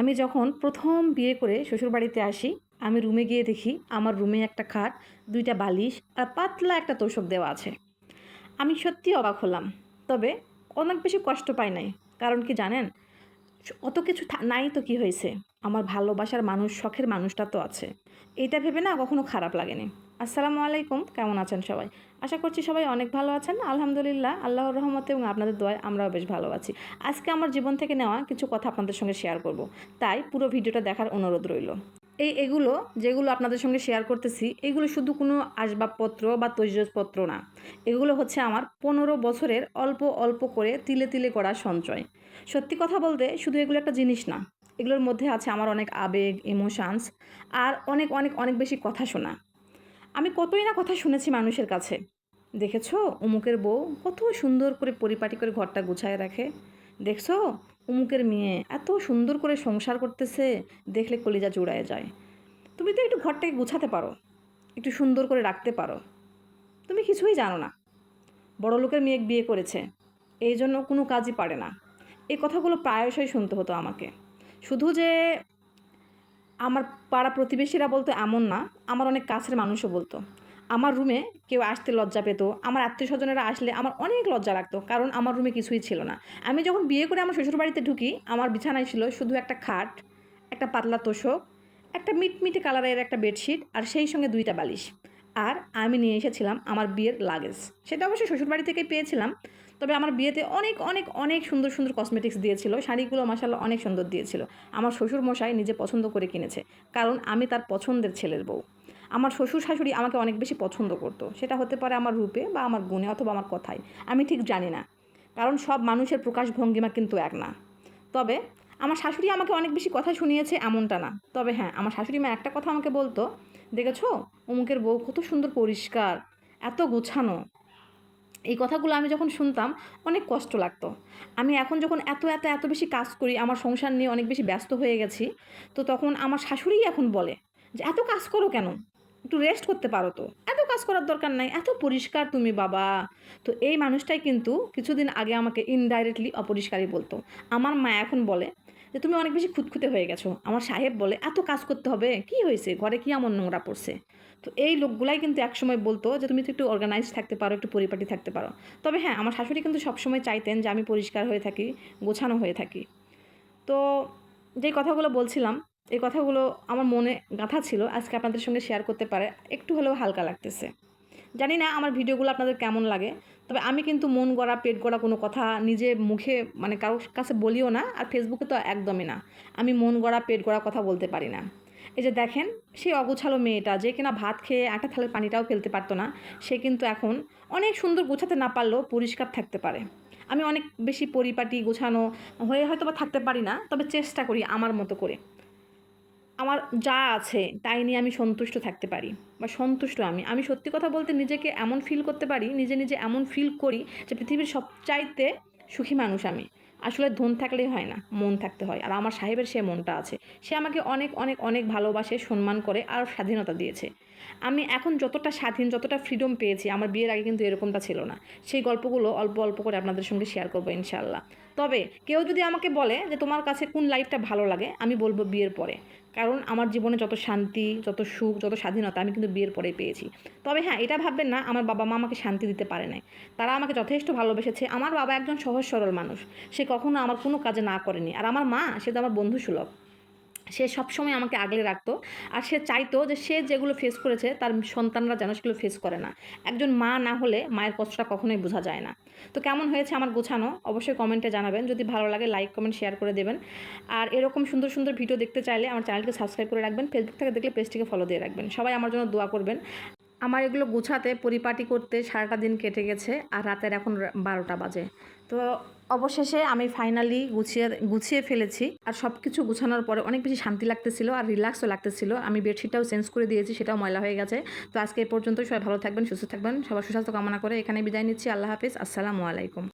আমি যখন প্রথম বিয়ে করে শ্বশুরবাড়িতে আসি, আমি রুমে গিয়ে দেখি আমার রুমে একটা খাট, দুইটা বালিশ আর পাতলা একটা তোষক দেওয়া আছে। আমি সত্যি অবাক হলাম, তবে অনেক বেশি কষ্ট পাই নাই। কারণ কি জানেন অত কিছু নাই তো কি হয়েছে। আমার ভালোবাসার মানুষ শখের মানুষটা তো আছে। এইটা ভেবে না কখনো খারাপ লাগেনি। আসসালামু আলাইকুম, কেমন আছেন সবাই? আশা করছি সবাই অনেক ভালো আছেন। আলহামদুলিল্লাহ, আল্লাহর রহমতে এবং আপনাদের দোয়ায় আমরাও বেশ ভালো আছি। আজকে আমার জীবন থেকে নেওয়া কিছু কথা আপনাদের সঙ্গে শেয়ার করব। তাই পুরো ভিডিওটা দেখার অনুরোধ রইল। এই এগুলো, যেগুলো আপনাদের সঙ্গে শেয়ার করতেছি, এগুলো শুধু কোনো আসবাবপত্র বা তৈজসপত্র না। এগুলো হচ্ছে আমার পনেরো বছরের অল্প অল্প করে তিলে তিলে করা সঞ্চয়। সত্যি কথা বলতে শুধু এগুলো একটা জিনিস না। এগুলোর মধ্যে আছে আমার অনেক আবেগ ইমোশনস আর অনেক অনেক অনেক বেশি কথা শোনা। আমি কতই না কথা শুনেছি মানুষের কাছে। দেখেছ? অমুকের বউ কত সুন্দর করে পরিপাটি করে ঘরটা গুছায় রাখে। দেখছ? অমুকের মেয়ে এত সুন্দর করে সংসার করতেছে, দেখলে কলিজা জোড়ায় যায়। তুমি তো একটু ঘরটাকে গুছাতে পারো, একটু সুন্দর করে রাখতে পারো। তুমি কিছুই জানো না। বড় লোকের মেয়ে বিয়ে করেছে, এই জন্য কোনো কাজই পারে না। এই কথাগুলো প্রায়শই শুনতে হতো আমাকে। শুধু যে আমার পাড়া প্রতিবেশীরা বলতো এমন না, আমার অনেক কাছের মানুষও বলতো। আমার রুমে কেউ আসতে লজ্জা পেতো, আমার আত্মীয় স্বজনেরা আসলে আমার অনেক লজ্জা লাগতো, কারণ আমার রুমে কিছুই ছিল না। আমি যখন বিয়ে করে আমার শ্বশুরবাড়িতে ঢুকি, আমার বিছানায় ছিল শুধু একটা খাট, একটা পাতলা তোষক, একটা মিটমিটে কালারের একটা বেডশিট আর সেই সঙ্গে দুইটা বালিশ। আর আমি নিয়ে এসেছিলাম আমার বিয়ের লাগেজ সেটা অবশ্যই শ্বশুরবাড়ি থেকে পেয়েছিলাম, তবে আমার বিয়েতে অনেক অনেক অনেক সুন্দর সুন্দর কসমেটিক্স দিয়েছিল। শাড়িগুলো মাসাল্লাহ অনেক সুন্দর দিয়েছিল। আমার শ্বশুর মশাই নিজে পছন্দ করে কিনেছে, কারণ আমি তার পছন্দের ছেলের বউ। আমার শ্বশুর শাশুড়ি আমাকে অনেক বেশি পছন্দ করতো। সেটা হতে পারে আমার রূপে বা আমার গুণে অথবা আমার কথায়। আমি ঠিক জানি না, কারণ সব মানুষের প্রকাশ ভঙ্গিমা কিন্তু এক না। তবে আমার শাশুড়ি আমাকে অনেক বেশি কথা শুনিয়েছে এমনটা না। তবে হ্যাঁ আমার শাশুড়ি মা একটা কথা আমাকে বলতো, দেখেছ? অমুকের বউ কত সুন্দর পরিষ্কার, এত গোছানো। এই কথাগুলো আমি যখন শুনতাম, অনেক কষ্ট লাগতো। আমি এখন যখন এত এত এত বেশি কাজ করি, আমার সংসার নিয়ে অনেক বেশি ব্যস্ত হয়ে গেছি, তো তখন আমার শাশুড়িই এখন বলে যে, এত কাজ করো কেন? একটু রেস্ট করতে পারো তো। এত কাজ করার দরকার নাই, এত পরিষ্কার তুমি বাবা। তো এই মানুষটাই কিন্তু কিছুদিন আগে আমাকে ইনডাইরেক্টলি অপরিষ্কারই বলতো। আমার মা এখন বলে যে তুমি অনেক বেশি খুঁতখুঁতে হয়ে গেছো। আমার সাহেব বলে, এত কাজ করতে হবে, কি হয়েছে? ঘরে কি এমন নোংরা পড়ছে? তো এই লোকগুলাই কিন্তু একসময় বলতো যে, তুমি তো একটু অর্গানাইজ থাকতে পারো, একটু পরিপাটি থাকতে পারো। তবে হ্যাঁ আমার শাশুড়ি কিন্তু সবসময় চাইতেন যে, আমি পরিষ্কার হয়ে থাকি, গোছানো হয়ে থাকি। তো যেই কথাগুলো বলছিলাম, এই কথাগুলো আমার মনে গাঁথা ছিল, আজকে আপনাদের সঙ্গে শেয়ার করতে পারে, একটু হলেও হালকা লাগতেছে। জানি না আমার ভিডিওগুলো আপনাদের কেমন লাগে। তবে আমি কিন্তু মন গড়া, পেট গড়া কোনো কথা নিজে মুখে মানে কারোর কাছে বলিও না আর ফেসবুকে তো একদমই না। আমি মন গড়া, পেট গড়া কথা বলতে পারি না। এই যে দেখেন, সেই অগোছালো মেয়েটা যে কিনা ভাত খেয়ে আটা থালের পানিটাও ফেলতে পারতো না, সে কিন্তু এখন অনেক সুন্দর গোছাতে না পারলেও পরিষ্কার থাকতে পারে। আমি অনেক বেশি পরিপাটি, গোছানো হয়ে হয়তো বা থাকতে পারি না, তবে চেষ্টা করি আমার মতো করে। আমার যা আছে, তাই নিয়ে আমি সন্তুষ্ট থাকতে পারি বা সন্তুষ্ট আমি। আমি সত্যি কথা বলতে নিজেকে এমন ফিল করতে পারি, নিজে নিজে এমন ফিল করি যে পৃথিবীর সবচাইতে সুখী মানুষ আমি। আসলে ধন থাকলেই হয় না, মন থাকতে হয়। আর আমার সাহেবের সে মনটা আছে। সে আমাকে অনেক অনেক অনেক ভালোবাসে, সম্মান করে আর স্বাধীনতা দিয়েছে। আমি এখন যতটা স্বাধীন, যতটা ফ্রিডম পেয়েছি, আমার বিয়ের আগে কিন্তু এরকমটা ছিল না। সেই গল্পগুলো অল্প অল্প করে আপনাদের সঙ্গে শেয়ার করব ইনশাল্লাহ তবে কেউ যদি আমাকে বলে যে তোমার কাছে কোন লাইফটা ভালো লাগে, আমি বলব বিয়ের পরে। কারণ আমার জীবনে যত শান্তি, যত সুখ, যত স্বাধীনতা আমি কিন্তু বিয়ের পরে পেয়েছি। তবে হ্যাঁ এটা ভাববেন না, আমার বাবা মা আমাকে শান্তি দিতে পারে নাই। তারা আমাকে যথেষ্ট ভালোবেসেছে। আমার বাবা একজন সহজ সরল মানুষ। সে কখনো আমার কোনো কাজে না করেনি। আর আমার মা, সে তো আমার বন্ধু সুলভ। সে সবসময় আমাকে আগলে রাখতো। আর সে চাইতো যে সে যেগুলো ফেস করেছে, তার সন্তানরা যেন সেগুলো ফেস করে না। একজন মা না হলে মায়ের কষ্টটা কখনোই বোঝা যায় না। তো কেমন হয়েছে আমার গোছানো? অবশ্যই কমেন্টে জানাবেন। যদি ভালো লাগে লাইক কমেন্ট শেয়ার করে দেবেন। আর এরকম সুন্দর সুন্দর ভিডিও দেখতে চাইলে আমার চ্যানেলকে সাবস্ক্রাইব করে রাখবেন। ফেসবুক থেকে দেখলে পেজটিকে ফলো দিয়ে রাখবেন। সবাই আমার জন্য দোয়া করবেন। আমার এগুলো গুছাতে, পরিপাটি করতে সারাটা দিন কেটে গেছে। আর রাতের এখন বারোটা বাজে। তো অবশেষে আমি ফাইনালি গুছিয়ে গুছিয়ে ফেলেছি। আর সব কিছু গুছানোর পরে অনেক বেশি শান্তি লাগতেছিল আর রিল্যাক্সও লাগতেছিল। আমি বেডশিটটাও চেঞ্জ করে দিয়েছি, সেটাও ময়লা হয়ে গেছে। তো আজকে এই পর্যন্ত সবাই ভালো থাকবেন, সুস্থ থাকবেন, সবার সুস্বাস্থ্য কামনা করে এখানে বিদায় নিচ্ছি। আল্লাহ হাফিজ, আসসালামু আলাইকুম।